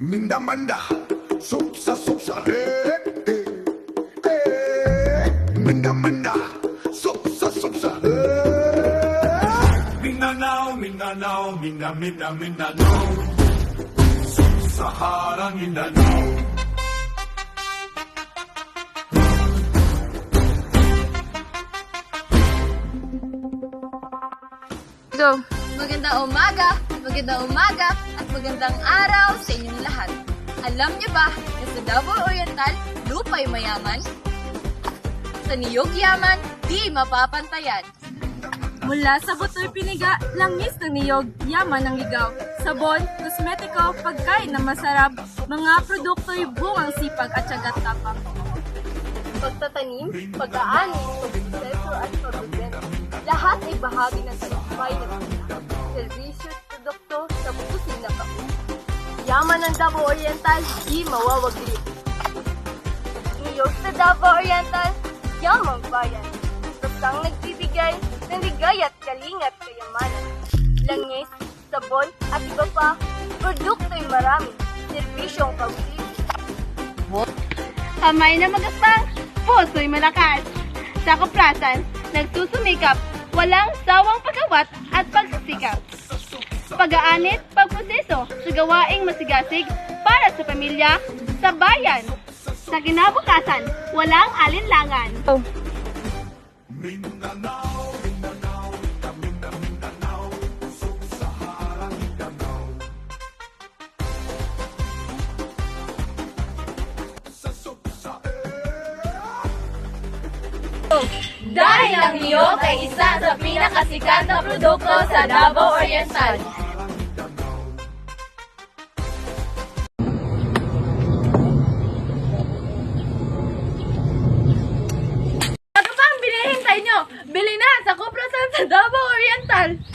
Minda manda, supsa supsa, eh, eh, eh. Minda manda, supsa supsa, eh. Mindanao, Mindanao, Minda, Minda, Mindanao. Sub-Sahara Mindanao. Go! Magandang umaga, magandang umaga, at magandang araw sa inyong lahat. Alam niyo ba na sa Davao Oriental, lupa'y mayaman? Sa niyog yaman, di mapapantayan. Mula sa butoy piniga, langis ng niyog, yaman ng ligaw. Sabon, kosmetiko, pagkain na masarap, mga produkto'y bungang sipag at syagat tapang. pagtatanim, pag-aani, pagproseso at pagbibenta. Lahat ay bahagi ng tagumpay ng. Servisyo produkto sa bukusin na kapo. Yaman ng Davao Oriental, di mawawagli. Niyog sa Davao Oriental, yamang bayan. Bastang nagbibigay ng ligay at kalingat kayamanan. Langis, sabon at iba pa, produkto'y marami. Serbisyong pagpili. Kamay na magaspang, puso'y malakas. Sa kaprasan, nagsusumikap, walang sawang pagkawat at pagsisikap. Pag-aanit, pagproseso sa gawaing masigasig para sa pamilya, sa bayan. Sa kinabukasan, walang alinlangan. Dahil ang niyog ay isa sa pinakasikat na produkto sa Davao Oriental. Bili na sa Kuprasan sa Davao Oriental!